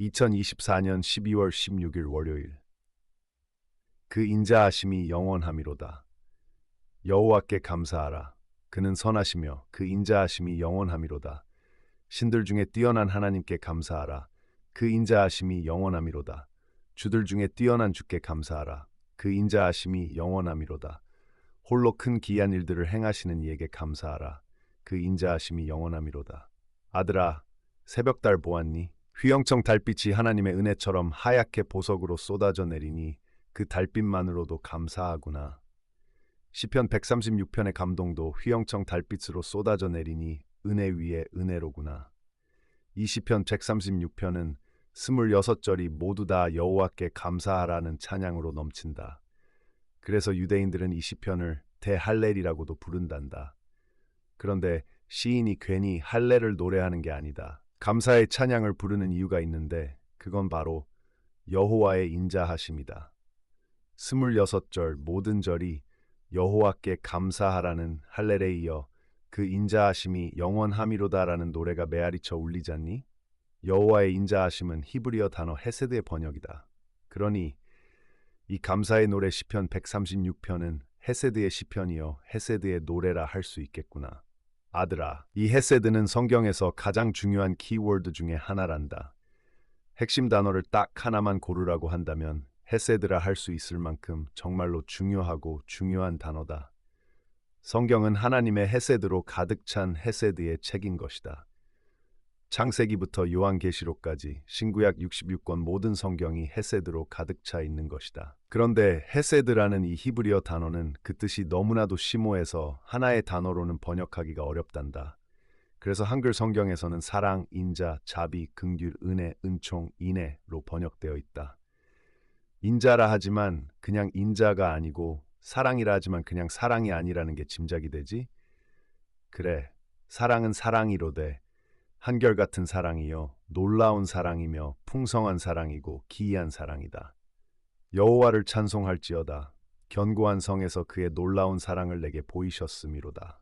2024년 12월 16일 월요일 그 인자하심이 영원함이로다. 여호와께 감사하라. 그는 선하시며 그 인자하심이 영원함이로다. 신들 중에 뛰어난 하나님께 감사하라. 그 인자하심이 영원함이로다. 주들 중에 뛰어난 주께 감사하라. 그 인자하심이 영원함이로다. 홀로 큰 기이한 일들을 행하시는 이에게 감사하라. 그 인자하심이 영원함이로다. 아들아, 새벽달 보았니? 휘영청 달빛이 하나님의 은혜처럼 하얗게 보석으로 쏟아져 내리니 그 달빛만으로도 감사하구나. 시편 136편의 감동도 휘영청 달빛으로 쏟아져 내리니 은혜 위에 은혜로구나. 이 시편 136편은 26절이 모두 다 여호와께 감사하라는 찬양으로 넘친다. 그래서 유대인들은 이 시편을 대할렐이라고도 부른단다. 그런데 시인이 괜히 할례를 노래하는 게 아니다. 감사의 찬양을 부르는 이유가 있는데 그건 바로 여호와의 인자하심이다. 스물여섯 절 모든 절이 여호와께 감사하라는 할례에 이어 그 인자하심이 영원함이로다라는 노래가 메아리쳐 울리잖니? 여호와의 인자하심은 히브리어 단어 헤세드의 번역이다. 그러니 이 감사의 노래 시편 136편은 헤세드의 시편이요 헤세드의 노래라 할 수 있겠구나. 아들아, 이 헤세드는 성경에서 가장 중요한 키워드 중에 하나란다. 핵심 단어를 딱 하나만 고르라고 한다면 헤세드라 할 수 있을 만큼 정말로 중요하고 중요한 단어다. 성경은 하나님의 헤세드로 가득 찬 헤세드의 책인 것이다. 창세기부터 요한계시록까지 신구약 66권 모든 성경이 헤세드로 가득 차 있는 것이다. 그런데 헤세드라는 이 히브리어 단어는 그 뜻이 너무나도 심오해서 하나의 단어로는 번역하기가 어렵단다. 그래서 한글 성경에서는 사랑, 인자, 자비, 긍휼, 은혜, 은총, 인애로 번역되어 있다. 인자라 하지만 그냥 인자가 아니고 사랑이라 하지만 그냥 사랑이 아니라는 게 짐작이 되지? 그래, 사랑은 사랑이로되 한결같은 사랑이요 놀라운 사랑이며 풍성한 사랑이고 기이한 사랑이다. 여호와를 찬송할지어다 견고한 성에서 그의 놀라운 사랑을 내게 보이셨음이로다.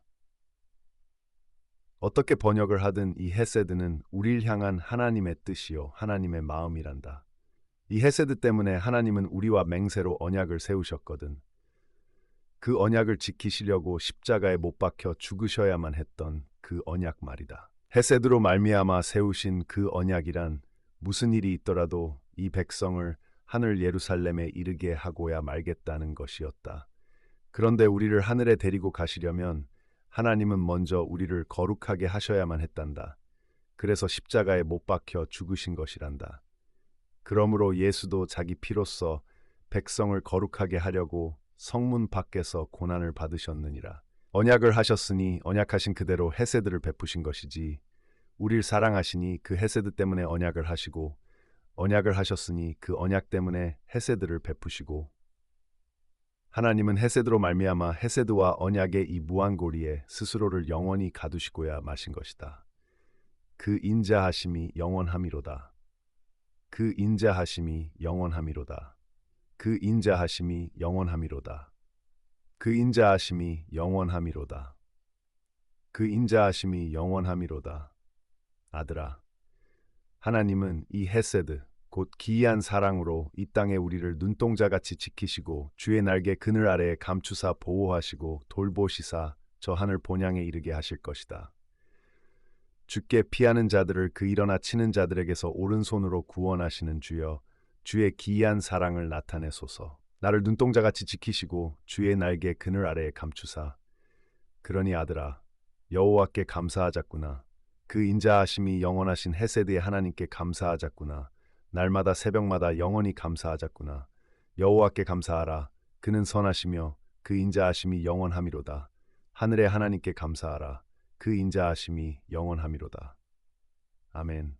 어떻게 번역을 하든 이 헤세드는 우리를 향한 하나님의 뜻이요 하나님의 마음이란다. 이 헤세드 때문에 하나님은 우리와 맹세로 언약을 세우셨거든. 그 언약을 지키시려고 십자가에 못 박혀 죽으셔야만 했던 그 언약 말이다. 헤세드로 말미암아 세우신 그 언약이란 무슨 일이 있더라도 이 백성을 하늘 예루살렘에 이르게 하고야 말겠다는 것이었다. 그런데 우리를 하늘에 데리고 가시려면 하나님은 먼저 우리를 거룩하게 하셔야만 했단다. 그래서 십자가에 못 박혀 죽으신 것이란다. 그러므로 예수도 자기 피로써 백성을 거룩하게 하려고 성문 밖에서 고난을 받으셨느니라. 언약을 하셨으니 언약하신 그대로 헤세드를 베푸신 것이지. 우릴 사랑하시니 그 헤세드 때문에 언약을 하시고 언약을 하셨으니 그 언약 때문에 헤세드를 베푸시고 하나님은 헤세드로 말미암아 헤세드와 언약의 이 무한고리에 스스로를 영원히 가두시고야 마신 것이다. 그 인자하심이 영원함이로다. 그 인자하심이 영원함이로다. 그 인자하심이 영원함이로다. 그 인자하심이 영원함이로다. 그 인자하심이 영원함이로다. 아들아, 하나님은 이 헤세드, 곧 기이한 사랑으로 이 땅에 우리를 눈동자같이 지키시고 주의 날개 그늘 아래에 감추사 보호하시고 돌보시사 저 하늘 본향에 이르게 하실 것이다. 주께 피하는 자들을 그 일어나 치는 자들에게서 오른손으로 구원하시는 주여 주의 기이한 사랑을 나타내소서 나를 눈동자같이 지키시고 주의 날개 그늘 아래에 감추사. 그러니 아들아 여호와께 감사하자꾸나. 그 인자하심이 영원하신 헤세드의 하나님께 감사하자꾸나. 날마다 새벽마다 영원히 감사하자꾸나. 여호와께 감사하라. 그는 선하시며 그 인자하심이 영원함이로다. 하늘의 하나님께 감사하라. 그 인자하심이 영원함이로다. 아멘.